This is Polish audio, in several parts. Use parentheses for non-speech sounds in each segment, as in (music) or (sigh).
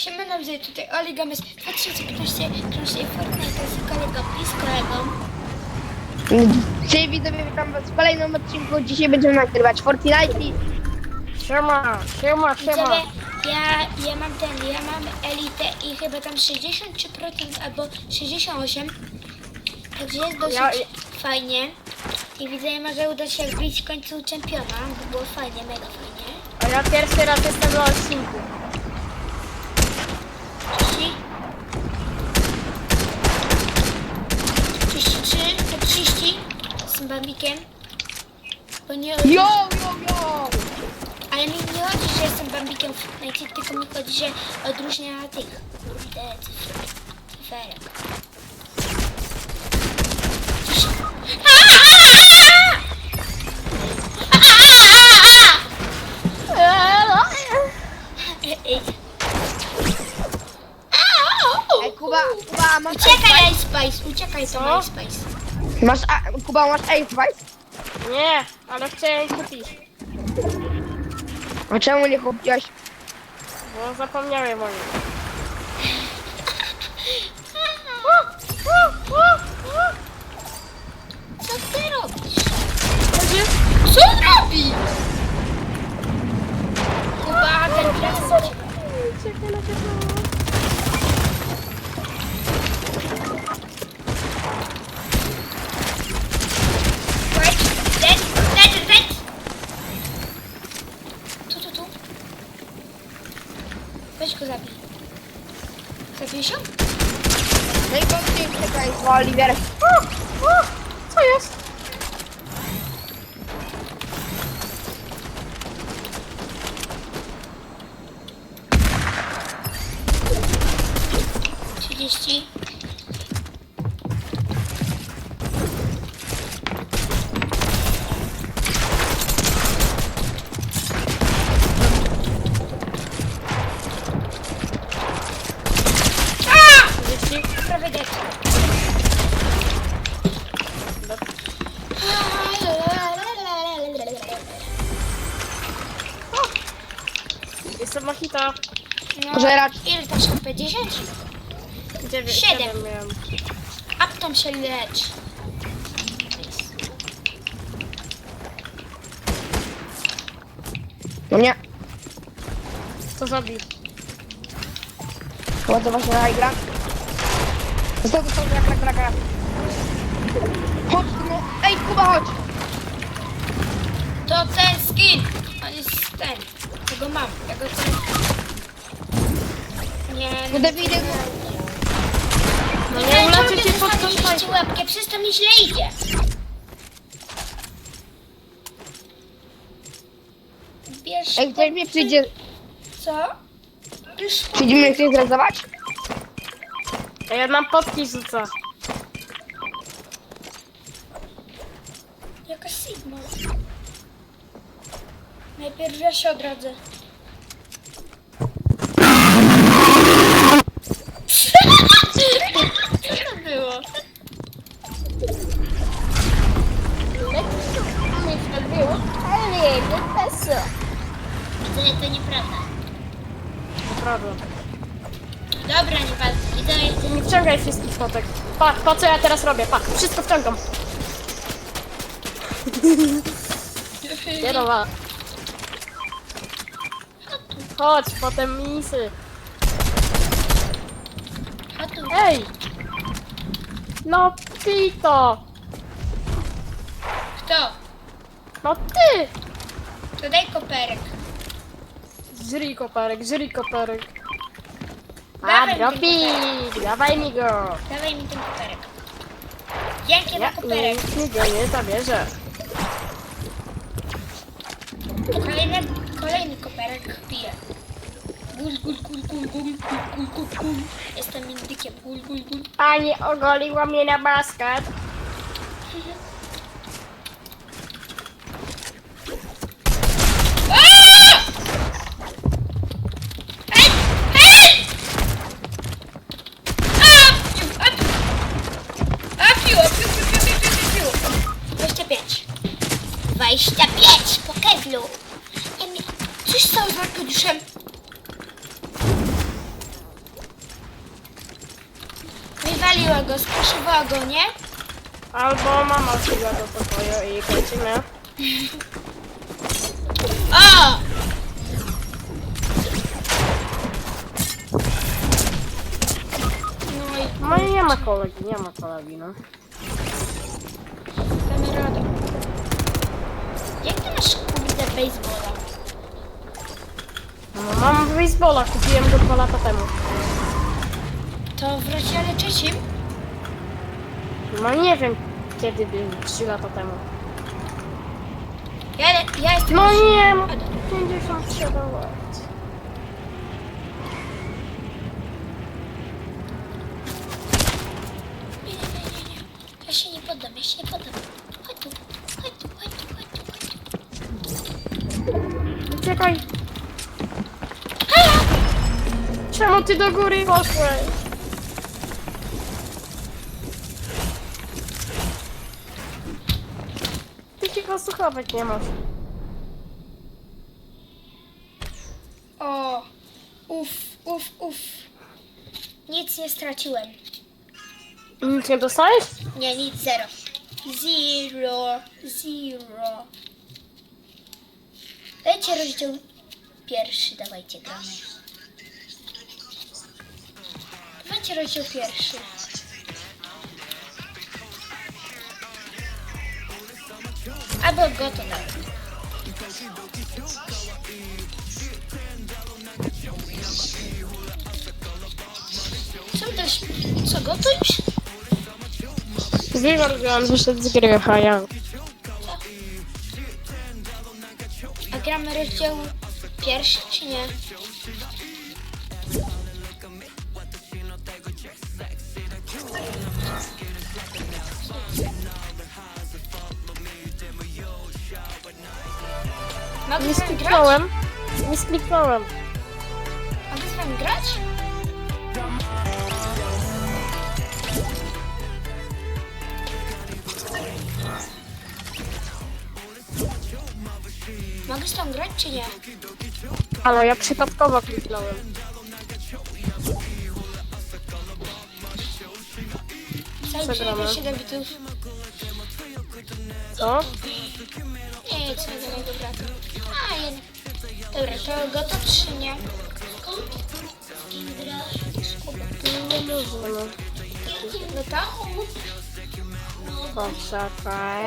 Siemano, widzę tutaj Oli Gomez 2015 krążę Fortnite z kolegą i z kolegą. Cześć widzowie, witam was w kolejnym odcinku. Dzisiaj będziemy nagrywać Fortnite. Siema, siema, Widzowie, ja, ja mam ten, ja mam elitę i chyba tam 63% albo 68%. Także jest dosyć Ja- fajnie. I widzę, że może uda się wbić w końcu czempiona, by było fajnie, mega fajnie. A ja pierwszy raz jestem na odcinku. 30 33, to 30 z tym bambikiem. Bo nie, Yo, yo, yo! ale mi nie chodzi, że jestem bambikiem w Fortnite, tylko mi chodzi, że odróżnia tych, kurde, cyfr- cyferek. Ej, Kuba, Kuba, masz Uciekaj, Ice Spice, uciekaj to? Ice Spice. Masz, a, Kuba, masz Ace Vice? Nie, ale chcę kupić, A czemu nie kupiłeś? bo zapomniałem o nim. Co ty robisz? Co on robi? Kuba, ten piasek. Chodź, Bye. Się lecz. No nie, Co zabił? To właśnie na gra. Został, został, gra, gra, gra, gra. Chodź, no, ej, Kuba, chodź! To ten skin. On jest ten. Tego mam. Tego ten. Nie, no. No Nie, uleczę nie cię pod tą łapkę? Przecież to mi źle idzie. Bierz... Ej, ktoś mnie przyjdzie, Co? Już przyjdzie mnie ktoś? A ja nam potki rzucę. Jakaś Sigma. Najpierw ja się odradzę. Pa, pa co ja teraz robię, pa. Wszystko wciągam. Nie no, ma. Chodź, potem misy. Ej! No Pito! Kto? No ty! To daj koperek. Żryj koparek, żryj koparek. A, Dawaj mi ten dropik! Dawaj mi go! Dawaj mi ten koperek. Dzięki Ja za koperek. nikt mi go nie zabierze. Kolejny, kolejny koperek piję. Gul, gul, gul, gul, gul, gul, gul, gul, gul. Jestem indykiem. Gul, gul, gul. Pani ogoliła mnie na basket. podniszem. Wywaliła go, skraszowała go, nie? Albo mama chyba do pokoju i kończymy. (laughs) O! No i No i nie ma kolegi, nie ma kolegi, no. damy radę. Jak ty masz kurde baseballa? No mam baseballa, kupiłem go dwa lata temu. To w rozdziale trzecim? No nie wiem kiedy był, trzy lata temu. Ja, ja jestem... No nie, mam 57 Czemu ty do góry poszłeś? Ty chyba słuchawek nie masz. O, uf, uf, uf. Nic nie straciłem. Nic nie dostałeś? Nie, nic, zero. Zero, zero. Dajcie rozdział pierwszy, dawajcie, gramy. Dawajcie rozdział pierwszy. Albo go to daj. Co też? Co, go to już? Wywarzyłam, wyszedł z gry, a ja. A gramy rozdział pierwszy czy nie? Mogę Nie grać? skliknąłem. Nie skliknąłem. Mogę z wami grać? Mogę z tą grać czy nie? Ale ja przypadkowo kliknąłem. 7 bitów. Co? Nie, co do mojego brata. Jednak. Dobra, to gotow czy nie? No to? Poczekaj.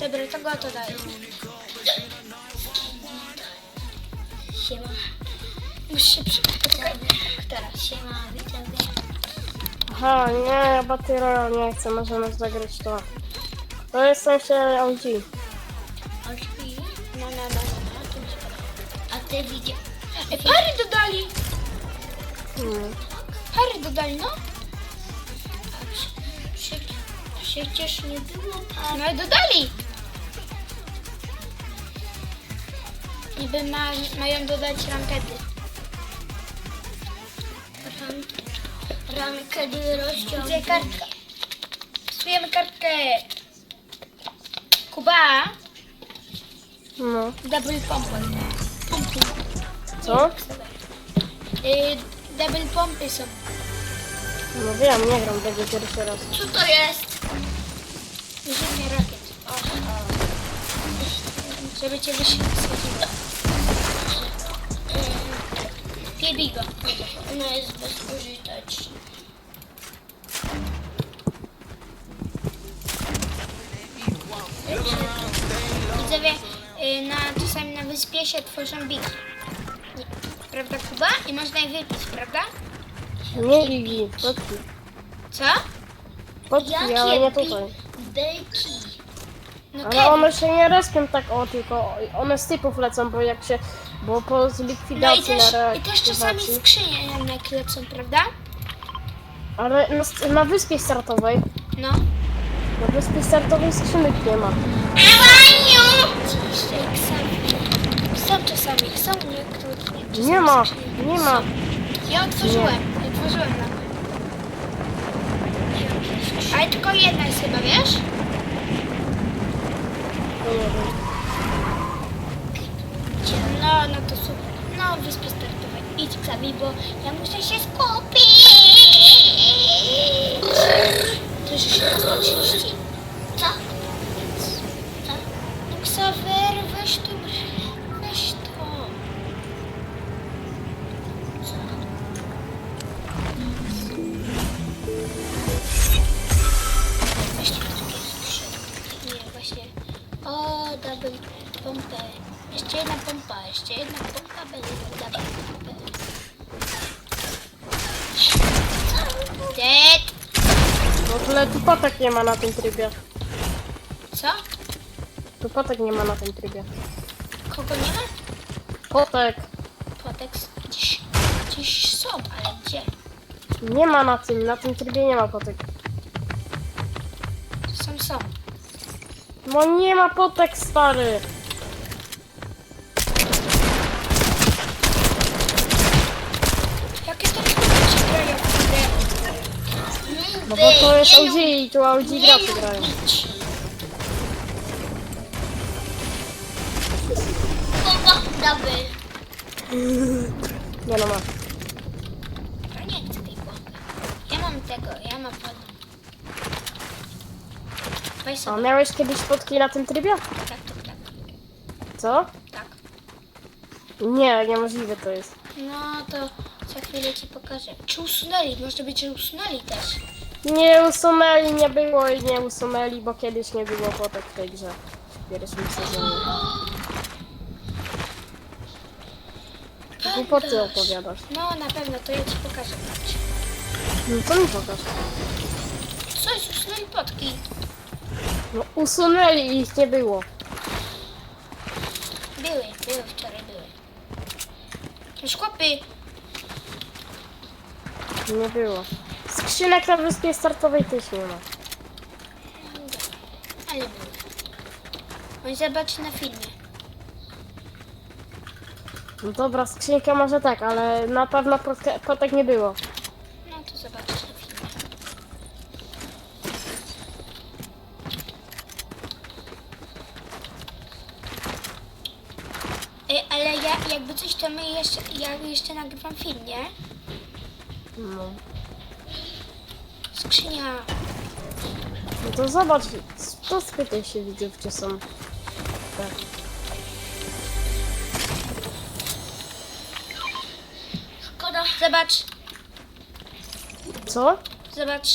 Dobra, to go to daję. Siema. Muszę się przygotować. Teraz siema, widzowie. Aha, nie, Battle Royale nie chcę, możemy zagrać to. To jest w sensie OG. To mi się podoba. A ty widzisz. Ej, pary dodali! Hmm. Pary dodali, no. Prze- prze- Przecież nie było par. No i dodali! Niby ma, mają dodać rankedy. Rank, rankedy rozciąg. Gdzie kartka? Psujemy kartkę. Kuba, No. double pompy. Pompy. Co? Y, double pompy są. No wiem, nie gram tego pierwszy raz. Co to jest? Wyrzutnie rakiet. O, o. Żeby cię wysadziło. Nie bij go. Ona jest bezużyteczna. Widzowie, y, na, czasami na wyspie się tworzą bigi. Nie- Prawda Kuba? I można je wypić, prawda? Nie potki. Co? Potki, ale nie tutaj. Beki. No Ale one się nie respią tak o, tylko one z typów lecą, bo jak się, bo po No i zlikwidacji też, na i też czasami skrzynie jednak lecą, prawda? Ale na, na wyspie startowej, No. na wyspie startowej skrzynek nie ma. Ewaniu! Są czasami, są niektóre. czasami Nie ma, nie ma. Ja otworzyłem, ja otworzyłem nawet. Ale tylko jedna jest chyba, wiesz? No? No, to super. No, wyspy startowej. Idź sami, bo ja muszę się skupić. To już się raz jedna pompa, jeszcze jedna pompa będzie pompę. Dead. W ogóle tu potek nie ma na tym trybie. Co? Tu potek nie ma na tym trybie. Kogo nie ma? Potek. Potek gdzieś, gdzieś są, ale gdzie? Nie ma na tym, na tym trybie nie ma potek. Są, są. No nie ma potek, stary. No bo to jest OG i tu OG gracze grają. Nie no ma. Ja nie chcę tej bomby. Ja mam tego, ja mam wodę. Weź A sobie. miałeś kiedyś fotki na tym trybie? Tak, tak, tak. Co? Tak. Nie, niemożliwe to jest. No to za chwilę ci pokażę. Czy usunęli? Może być, że usunęli też. Nie usunęli, nie było i nie usunęli, bo kiedyś nie było potek w tej grze. W pierwszym sezonie. Głupoty opowiadasz. No na pewno, to ja ci pokażę. Patrz. No to mi pokaż. Co jest usunęli potki? No usunęli i ich nie było. Były, były wczoraj, były. Już chłopy, Nie było. Skrzynek na wyspie startowej też nie ma. ale były. Oj, zobacz na filmie. No dobra, skrzynka może tak, ale na pewno potek, potek nie było. No to zobaczysz na filmie. Ej, ale ja jakby coś to my jeszcze, ja jeszcze nagrywam film, nie? No. Skrzynia. No to zobacz, to spytaj się widzów, gdzie są. Tak. Szkoda. Zobacz, Co? zobacz.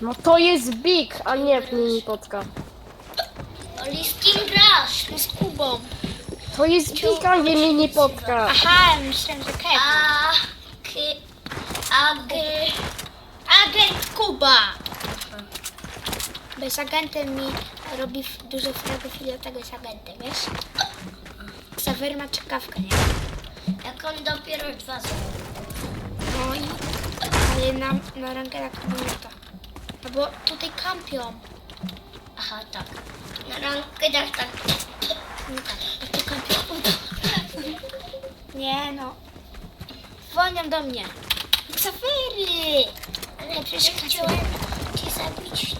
No to jest Big, a nie mini potka. Oli z kim grasz? No z Kubą. To jest Big, a nie mini potka. Aha, myślałem, że Kevin. A, k, ag, agent Kuba. Bez agentem mi robi dużo fragów i dlatego jest agentem, wiesz? Xaver ma czekawkę, nie? Jak on dopiero dwa No i... Ale na, na rangerach to minuta. No bo tutaj kampią. Aha, tak. Na rangerach tak... No tak, jak tu kampią. Nie no. Dzwonią do mnie. Xavery! Ale przecież chciałem cię zabić.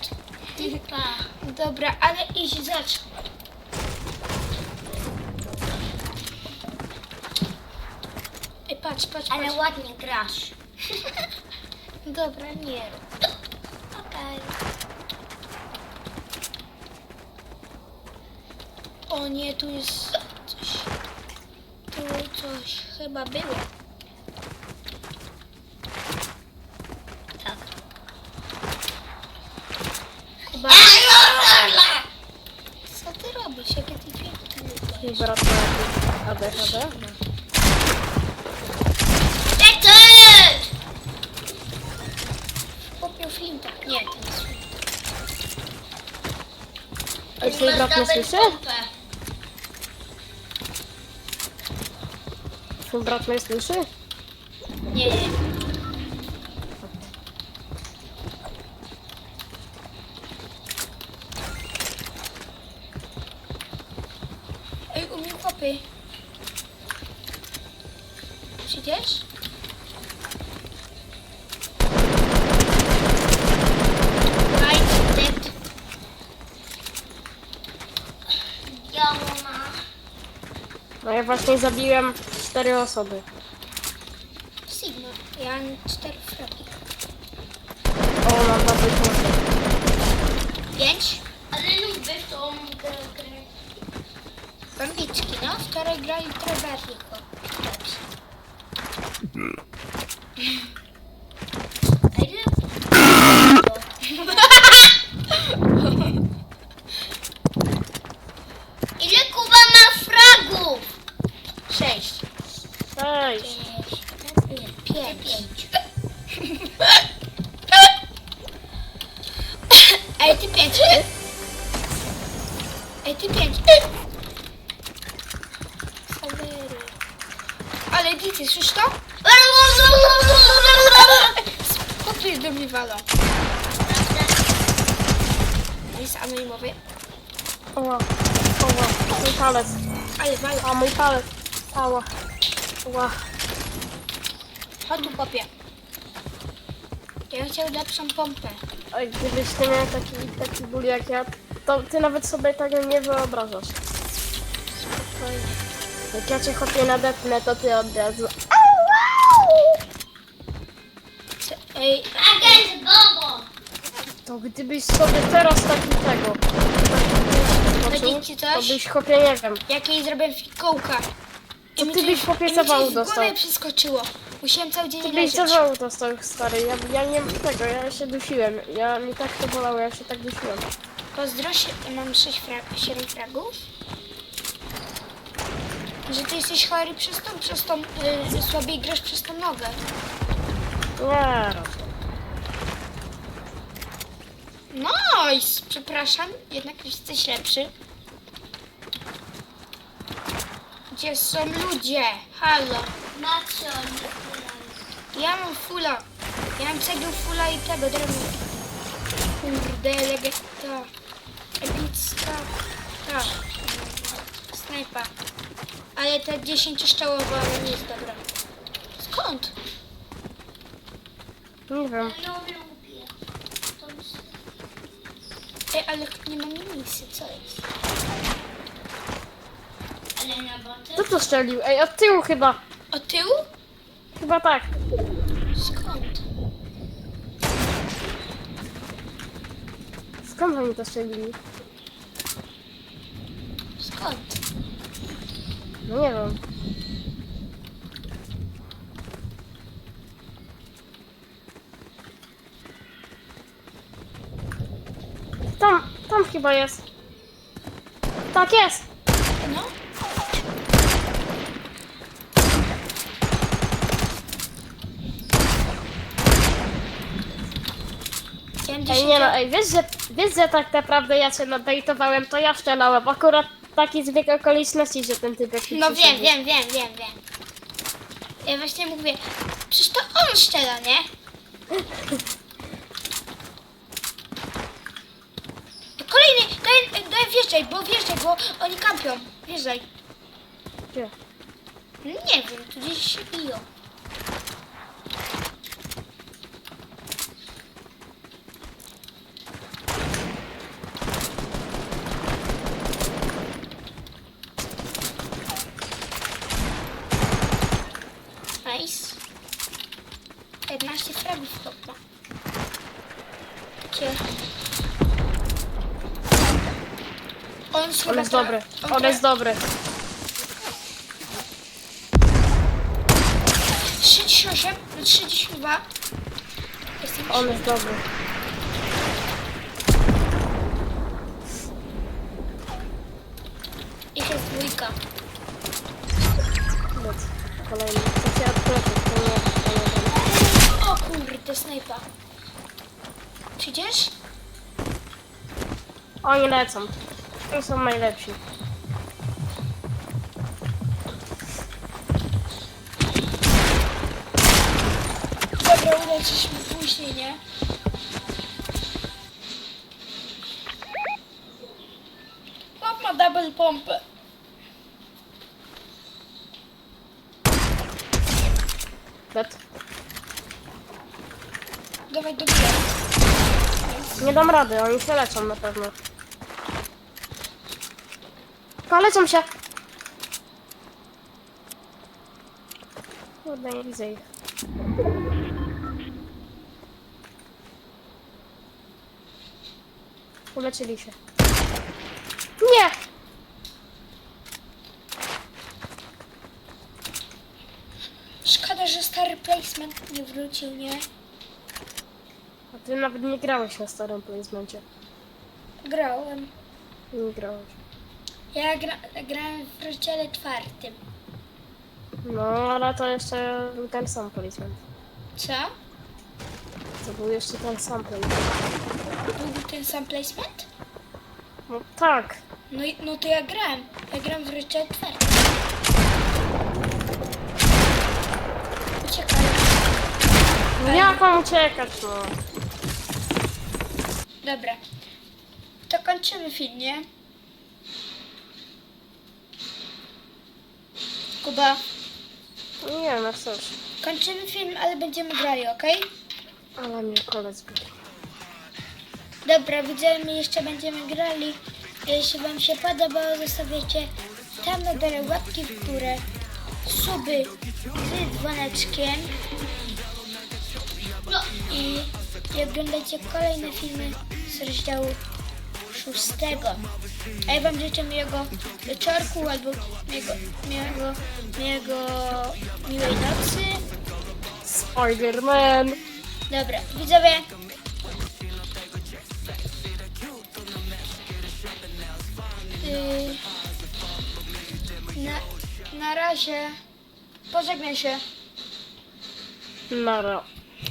Typa. Dobra, ale idź zacznij. Ej, patrz, patrz, Ale patrz. ładnie grasz. Dobra, nie. Okej. O nie, tu jest coś. Tu coś chyba było. Tak. Chyba. Co ty robisz? Jakie ty dźwięki Mój wydajesz? Brat ma jakieś ADHD. Dead! Popił flinta. Nie, to jest flint. A twój brat mnie słyszy? Twój brat mnie słyszy? Nie, nie. zabiłem cztery osoby. Sigma. Ja mam cztery fragi. O, mam bardzo dużo. Pięć. Ale lubię tą grę. grę. Bambiczki, no. Wczoraj grali w Trebarico. (laughs) Sawery. Ale dicy, słyszysz to? Chłopcy do mnie walą. Jest anonimowy. Oła, oła, mój palec. Ale walą. A mój palec. Ała. Ła. Chodź tu, popie. Ja bym chciał lepszą pompę. Oj, gdybyś ty miał taki, taki ból jak ja, to ty nawet sobie tego nie wyobrażasz. Jak ja cię chopię nadepnę, to ty od razu. Ej, Agent Bobo! To gdybyś sobie teraz taki tego. Ci to coś? byś chopie nie wiem. Jak jej zrobię fikołka. To ty coś- byś chłopie mi zawału coś w dostał. przeskoczyło. Musiałem cały dzień Ty byś leżeć. dostał stary. Ja, ja nie mam tego, ja się dusiłem. Ja mi tak to bolało, ja się tak dusiłem. Pozdro się, mam 6 frag, 7 fragów. Że ty jesteś chory przez tą, przez tą, y, słabiej grasz przez tą nogę. Nie. Nice! Przepraszam, jednak jesteś lepszy. Gdzie są ludzie? Halo. Macio, Ja mam fula. Ja mam cegieł fula i tego drewna. Kurde, legenda. Epicka. Tak. Snajpa. Ale ta 10 szczałowa ale nie jest dobra. Skąd? Nie wiem. Ej, ale nie mam misy, co jest? Kto to strzelił? Ej, od tyłu chyba. O tył? Chyba tak. Skąd? Skąd oni to strzelili? Skąd? No nie wiem. Tam, tam chyba jest. Tak jest! No? Ej, 10 nie no, ej, wiesz, że, wiesz, że tak naprawdę ja się nadejtowałem, to ja strzelałem. Akurat taki zbieg okoliczności, że ten typ jakiś No wiem, wiem, wiem, wiem, wiem. Ja właśnie mówię, przecież to on strzela, nie? Kolejny, daj, daj wjeżdżaj, bo wjeżdżaj, bo oni kampią. Wjeżdżaj. Gdzie? Nie wiem, tu gdzieś się biją. Nice. 15 fragów to ma. Gdzie? On jest On jest dobry, on jest dobry. 38, 32. Jestem On jest dobry. Ich jest dwójka. Kolejny. Co się snajpa. Przyjdziesz? Oni lecą. Oni są najlepsi. Dobra, uleczysz mnie później, nie? Chłop ma double pompę. Bet. Dawaj, dobijaj. Nie dam rady, oni się leczą na pewno. Tylko leczą się. Kurde, nie widzę ich. Ulecili się. Nie! Szkoda, że stary placement nie wrócił, nie? Ty nawet nie grałeś na starym placemencie. Grałem. Nie grałeś. Ja gra, grałem w rozdziale czwartym. No, ale to jeszcze był ten sam placement. Co? To był jeszcze ten sam placement. Był ten sam placement? No tak. No, i- no to ja grałem. Ja grałem w rozdziale czwartym. Uciekaj. No jak mam uciekać, no? Dobra. To kończymy film, nie? Kuba, Nie wiem, jak chcesz. kończymy film, ale będziemy grali, okej? Ale mnie kolec bił. Dobra, widzimy, jeszcze będziemy grali. Jeśli Wam się podobało, zostawiacie tam na dole łapki w górę, suby z dzwoneczkiem No, i, i oglądajcie kolejne filmy z rozdziału szóstego. A ja Wam życzę miłego wieczorku albo miłego, miłego, miłego, miłej nocy. Spider-Man! Dobra, widzowie. Yy, na, na razie. Pożegnaj się. Nara.